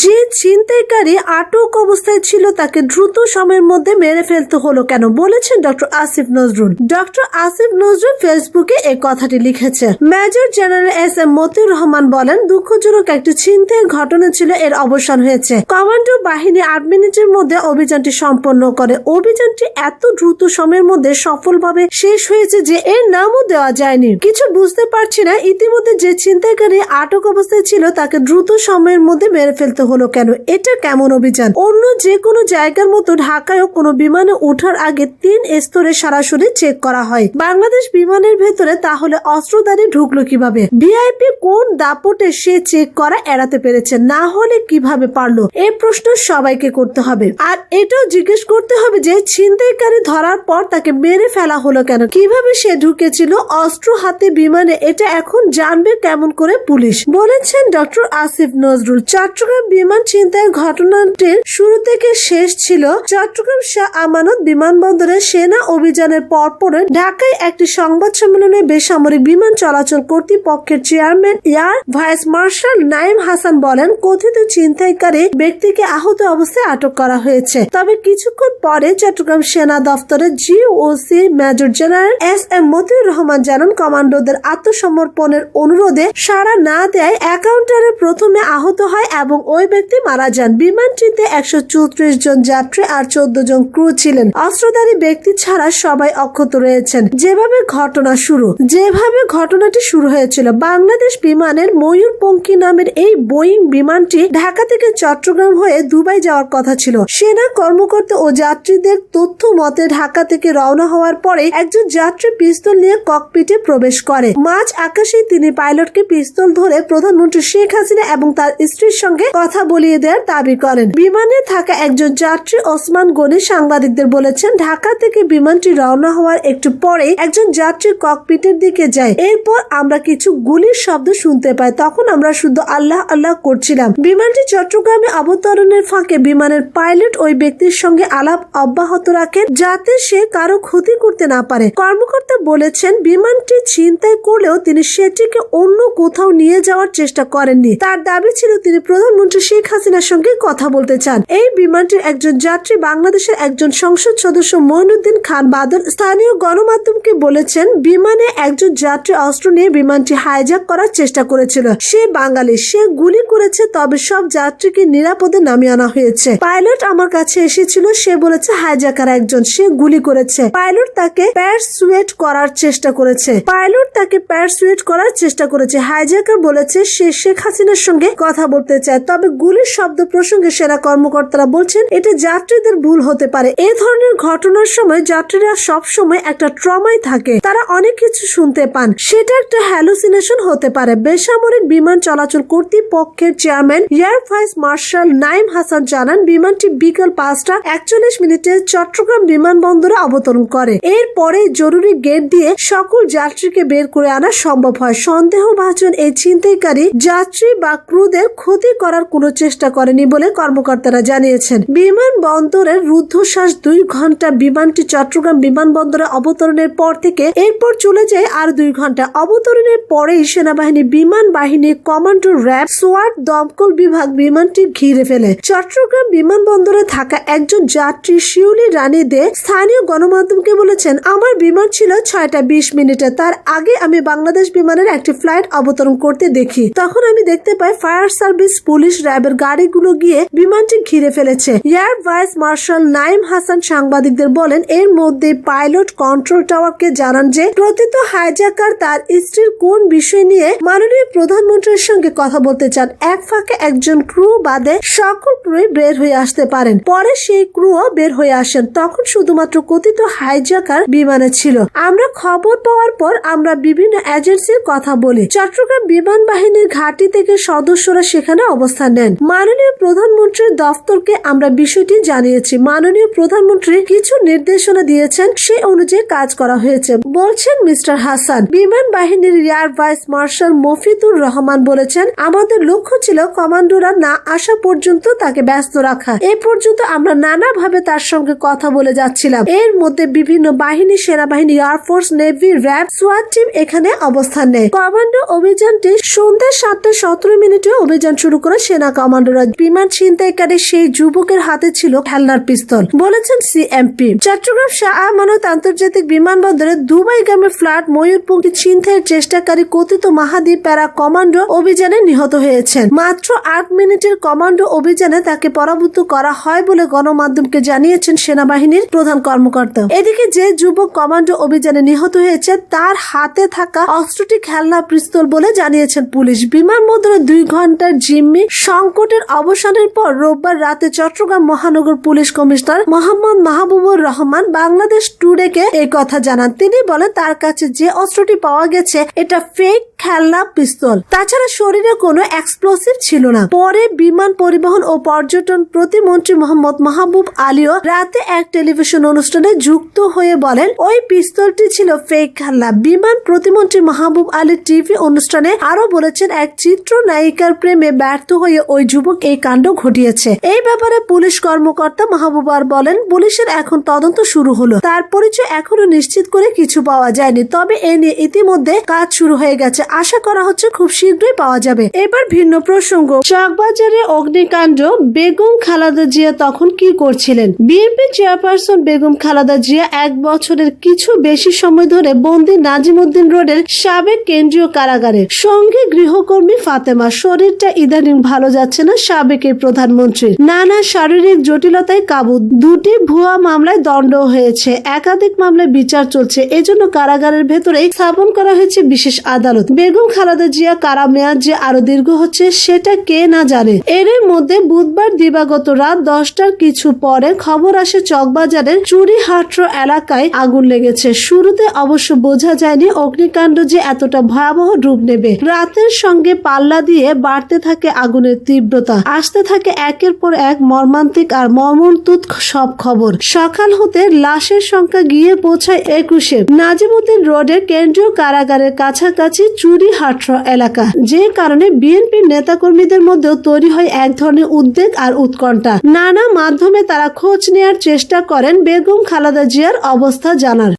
যে ছিনতাইকারী আটক অবস্থায় ছিল তাকে দ্রুত সময়ের মধ্যে মেরে ফেলতে হলো কেন বলেছেন ডক্টর আসিফ নজরুল। ডক্টর আসিফ নজরুল ফেসবুকে এই কথাটি লিখেছে। Major general S M Motiur Rahman বলেন, দুঃখজনক একটি ছিনতাইয়ের ঘটনা ছিল, এর অবসান হয়েছে। কমান্ডো বাহিনী আট মিনিটের মধ্যে অভিযানটি সম্পন্ন করে। অভিযানটি এত দ্রুত সময়ের মধ্যে সফলভাবে শেষ হয়েছে যে এর নামও দেওয়া যায়নি। কিছু বুঝতে পারছি না, ইতিমধ্যে যে ছিনতাইকারী আটক অবস্থায় ছিল, তাকে দ্রুত সময়ের মধ্যে মেরে ফেলতে হলো কেন? এটা কেমন অভিযান? অন্য যে কোনো জায়গার মতো ঢাকায়ও কোনো বিমানে ওঠার আগে তিন স্তরে সরাসরি চেক করা হয়। বাংলাদেশ বিমানের ভেতরে তাহলে অস্ত্রধারী ঢুকলো কীভাবে? ভিআইপি কোন দাপটে সে চেক করা এড়াতে পেরেছে? না হলে কীভাবে পারল? এই প্রশ্ন সবাইকে করতে হবে। আর এটাও জিজ্ঞেস করতে হবে যে ছিনতাইকারী ধরার পর তাকে মেরে ফেলা হলো কেন? কীভাবে সে ঢুকেছিল? অস্ত্র হাতে বিমানে এটা এখন জানবে কেমন করে পুলিশ। বলেছেন ডক্টর আসিফ নজরুল, চট্টগ্রাম বিমান ছিনতাইয়ের ঘটনাটির শুরু থেকে শেষ ছিল চট্টগ্রাম শাহ আমানত বিমানবন্দরে সেনা অভিযানের পরপরে ঢাকায় একটি সংবাদ সম্মেলনে বেসামরিক বিমান চলাচল কর্তৃপক্ষের chairman air vice marshal Naim Hasan বলেন, কথিত ছিনতাইকারী ব্যক্তিকে আহত অবস্থায় আটক করা হয়েছে। তবে কিছুক্ষণ পরে চট্টগ্রাম সেনা দফতরের GOC major general S M Motiur Rahman জানান, কমান্ডোদের আত্মসমর্পণের অনুরোধে সাড়া না দেয় অ্যাকাউন্টারে প্রথমে আহত হয় এবং ওই ব্যক্তি মারা যান। বিমানটিতে একশো চৌত্রিশ জন যাত্রী আর চোদ্দ জন ক্রু ছিলেন। অস্ত্রধারী ব্যক্তি ছাড়া সবাই অক্ষত রয়েছেন। যেভাবে ঘটনা শুরু, যেভাবে ঘটনাটি শুরু হয়েছিল, বাংলাদেশ বিমানের ময়ূরপঙ্খী নামের এই বোয়িং বিমানটি ঢাকা থেকে চট্টগ্রাম হয়ে দুবাই যাওয়ার কথা ছিল। সেনা কর্মকর্তা ও যাত্রীদের তথ্য মতে ঢাকা থেকে রওনা হওয়ার পরে একজন যাত্রী পিস্তল নিয়ে ককপিটে প্রবেশ করে। মাঝ আকাশে তিনি পাইলটকে পিস্তল ধরে প্রধানমন্ত্রী শেখ হাসিনা এবং তার স্ত্রীর সঙ্গে কথা বলিয়ে দেওয়ার দাবি করেন। বিমানে থাকা একজন যাত্রী ওসমান গনি সাংবাদিকদের বলেছেন, ঢাকা থেকে বিমানটি রওনা হওয়ার একটু পরে একজন যাত্রী ককপিটের দিকে যায়। এরপর আমরা কিছু গুলির শব্দ শুনতে পাই। তখন আমরা শুধু আল্লাহ আল্লাহ করছিলাম। বিমানটি চট্টগ্রামে অবতরণের ফাঁকে বিমানের পাইলট ওই ব্যক্তির সঙ্গে আলাপ অব্যাহত রাখেন, যাতে সে কারও ক্ষতি করতে না পারে। কর্মকর্তা বলেছেন, বিমানটি ছিনতাই করলেও তিনি সেটিকে অন্য কোথাও নিয়ে যাওয়ার চেষ্টা করেননি। তার দাবি ছিল, তিনি প্রধানমন্ত্রী শেখ হাসিনার সঙ্গে কথা বলতে চান। এই বিমানটির একজন যাত্রী বাংলাদেশের একজন সংসদ সদস্য মইনুদ্দিন খান বাদল স্থানীয় গণমাধ্যমকে বলেছেন, বিমানে একজন যাত্রী অস্ত্র নিয়ে বিমানটি হাইজ্যাক করার চেষ্টা করেছিল। সে বাঙালি, সে গুলি করেছে, তবে সব যাত্রীকে নিরাপদে নামিয়ে আনা হয়েছে। পাইলট আমার কাছে এসেছিল, সে বলেছে, হাইজ্যাকার একজন, সে গুলি করেছে। পাইলট তাকে প্যারসুয়েট করার চেষ্টা করেছে। পাইলট তাকে প্যারসুয়েট করার চেষ্টা করেছে। হাইজ্যাকার বলেছে, সে শেখ হাসিনার সঙ্গে কথা বলতে চায়, তবে গুলির শব্দ প্রসঙ্গে সেনা কর্মকর্তারা বলছেন এটা যাত্রীদের ভুল হতে পারে। এ ধরনের ঘটনার সময় যাত্রীরা সব সময় একটা ট্রমায় থাকে। তারা অনেক কিছু শুনতে পান। সেটা একটা হ্যালুসিনেশন হতে পারে। বেসামরিক বিমান চলাচল কর্তৃপক্ষের chairman, air vice marshal Naim Hasan জানান, বিমানটি বিকাল পাঁচটা একচল্লিশ মিনিটে চট্টগ্রাম বিমানবন্দরে অবতরণ করে। এরপরে জরুরি গেট দিয়ে সকল যাত্রীকে বের করে আনা সম্ভব হয়। সন্দেহভাজন এই ছিনতাইকারী যাত্রী বা ক্রুদের ক্ষতি করার কোনো চেষ্টা করেনি বলে কর্মকর্তারা জানিয়েছেন। বিমানবন্দরের রুদ্ধশ্বাস দুই ঘণ্টা বিমানটি চট্টগ্রাম বিমানবন্দরে অবতরণের পর থেকে এরপর চলে যায় আর দুই ঘণ্টা অবতরণের পরেই সেনাবাহিনী বিমান বাহিনী কমান্ডো র্যাব সোয়াট দমকল বিভাগ বিমানটি ঘিরে ফেলে। চট্টগ্রাম বিমানবন্দরে থাকা একজন যাত্রী শিউলি রানী দে স্থানীয় গণমাধ্যমকে বলেছেন, আমার বিমান ছিল ছয়টা বিশ মিনিটে। তার আগে আমি বাংলাদেশ বিমানের একটি ফ্লাইট অবতরণ করতে দেখি। তখন আমি দেখতে পাই ফায়ার সার্ভিস পুলিশ র্যাবের গাড়িগুলো গিয়ে বিমানটি ঘিরে ফেলেছে। Air vice marshal Naim Hasan সাংবাদিকদের বলেন, এর মধ্যে পাইলট কন্ট্রোল টাওয়ারকে জানান যে, প্রতিত হাইজ্যাকার তার স্ত্রীর কোন বিষয় নিয়ে মাননীয় প্রধানমন্ত্রীর সঙ্গে কথা বলতে চান। এক ফাঁকে একজন ক্রু বাদে সকল ক্রুই বের হয়ে আসতে পারেন। পরে সেই ক্রুও বের হয়ে আসেন। তখন শুধুমাত্র কথিত হাইজ্যাকার বিমানে ছিল। আমরা খবর পাওয়ার পর আমরা বিভিন্ন এজেন্সির কথা বলি। চট্টগ্রাম বিমান বাহিনীর ঘাঁটি থেকে সদস্যরা সেখানে অবস্থান নেন। মাননীয় প্রধানমন্ত্রীর দফতরকে আমরা বিষয়টি জানিয়েছি। মাননীয় প্রধানমন্ত্রী কিছু নির্দেশনা দিয়েছেন, সে অনুযায়ী কাজ করা হয়েছে। বলছেন মিস্টার হাসান, বিমান বাহিনীর air vice marshal Mofidur Rahman বলেছেন, আমাদের লক্ষ্য ছিল কমান্ডোরা না আসা পর্যন্ত তাকে ব্যস্ত রাখা। এ পর্যন্ত আমরা নানাভাবে তার সঙ্গে কথা বলে যাচ্ছিলাম। এর মধ্যে বিভিন্ন বাহিনী, সেনাবাহিনী এয়ারফোর্স নেভি র্যাব সোয়াট টিম এখানে অবস্থান নেয়। কমান্ডো অভিযানটি সন্ধ্যা সাতটা সতেরো মিনিটে অভিযান শুরু করে সেনা কমান্ডোরা বিমান ছিনতাইকারী সেই যুবকের হাতে ছিল খেলনার পিস্তল। বলেছেন সিএমপি চট্টগ্রাম শাহ আমানত আন্তর্জাতিক বিমানবন্দরে দুবাইগামী ফ্লাট ময়ূরপঙ্খী ছিনতাইয়ের চেষ্টাকারী কথিত মাহাদি প্যারা কমান্ডো অভিযানে নিহত হয়েছেন। মাত্র আট মিনিটের কমান্ডো অভিযানে তাকে পরাভূত করা হয় বলে গণমাধ্যমকে জানিয়েছেন সেনাবাহিনীর প্রধান কর্মকর্তা। এদিকে যে যুবক কমান্ডো অভিযানে নিহত হয়েছে, তার হাতে থাকা অস্ত্রটি খেলনা পিস্তল বলে জানিয়েছেন পুলিশ। বিমানবন্দরে দুই ঘণ্টার জিম্মি সংকটের অবসানের পর রোববার রাতে চট্টগ্রাম মহানগর পুলিশ কমিশনার মোহাম্মদ মাহবুবুর রহমান বাংলাদেশ টুডেকে এই কথা জানান। তিনি বলেন, তার কাছে যে অস্ত্রটি পাওয়া গেছে, এটা ফেক খেলনা, পিস্তল। তাছাড়া শরীরে কোনো এক্সপ্লোসিভ ছিল না। পরে বিমান পরিবহন ও পর্যটন প্রতিমন্ত্রী মোহাম্মদ মাহবুব আলীও রাতে এক টেলিভিশন অনুষ্ঠানে যুক্ত হয়ে বলেন, ওই পিস্তলটি ছিল ফেক খেলনা। বিমান প্রতিমন্ত্রী মাহবুব আলী টিভি অনুষ্ঠানে আরও বলেছেন, এক চিত্র নায়িকার প্রেমে ব্যর্থ হয়ে ওই যুবক এই কাণ্ড ঘটিয়েছে। এই ব্যাপারে পুলিশ কর্মকর্তা মাহবুবার বলেন, পুলিশের এখন তদন্ত শুরু হলো। তার পরিচয় এখনও নিশ্চিত করে কিছু পাওয়া যায়নি। তবে এ নিয়ে ইতিমধ্যে কাজ শুরু হয়ে গেছে। আশা করা হচ্ছে খুব শীঘ্রই পাওয়া যাবে। এবার ভিন্ন প্রসঙ্গ। চকবাজারে অগ্নিকাণ্ড। বেগম খালাদা জিয়া তখন কি করছিলেন? বিএনপি চেয়ারপারসন বেগম খালাদা জিয়া এক বছরের কিছু বেশি সময় ধরে বন্দি নাজিমুদ্দিন রোডের সাবেক কেন্দ্রীয় কারাগারে। সঙ্গে গৃহকর্মী ফাতেমা। শরীরটা ইদানিং ভালো যাচ্ছে না সাবেকের প্রধানমন্ত্রী। নানা শারীরিক জটিলতায় কাবু। দুটি ভুয়া মামলায় দণ্ড হয়েছে। একাধিক মামলায় বিচার চলছে। এজন্য কারাগারের ভেতরেই স্থাপন করা হয়েছে বিশেষ আদালত। বেগম খালেদা জিয়া কারা মেয়াদ যে আরও দীর্ঘ হচ্ছে সেটা কে না জানে। এর মধ্যে বুধবার দিবাগত রাত দশটার কিছু পরে খবর আসে চকবাজারের চুরিহাট্র এলাকায় আগুন লেগেছে। শুরুতে অবশ্য বোঝা যায়নি অগ্নিকাণ্ড যে এতটা ভয়াবহ রূপ নেবে। রাতের সঙ্গে পাল্লা দিয়ে বাড়তে থাকে আগুনের তীব্রতা। আসতে থাকে একের পর এক মর্মান্তিক আর মর্মন্তুদ সব খবর। সকাল হতে লাশের সংখ্যা গিয়ে পৌঁছায় একুশে। নাজিমুদ্দিন রোডের কেন্দ্রীয় কারাগারের কাছাকাছি চুরি চুরিহাট্র এলাকা। যে কারণে বিএনপির নেতাকর্মীদের মধ্যেও তৈরি হয় এক ধরনের উদ্বেগ আর উৎকণ্ঠা। নানা মাধ্যমে তারা খোঁজ নেয়ার চেষ্টা করেন বেগম খালাদা জিয়ার অবস্থা জানার।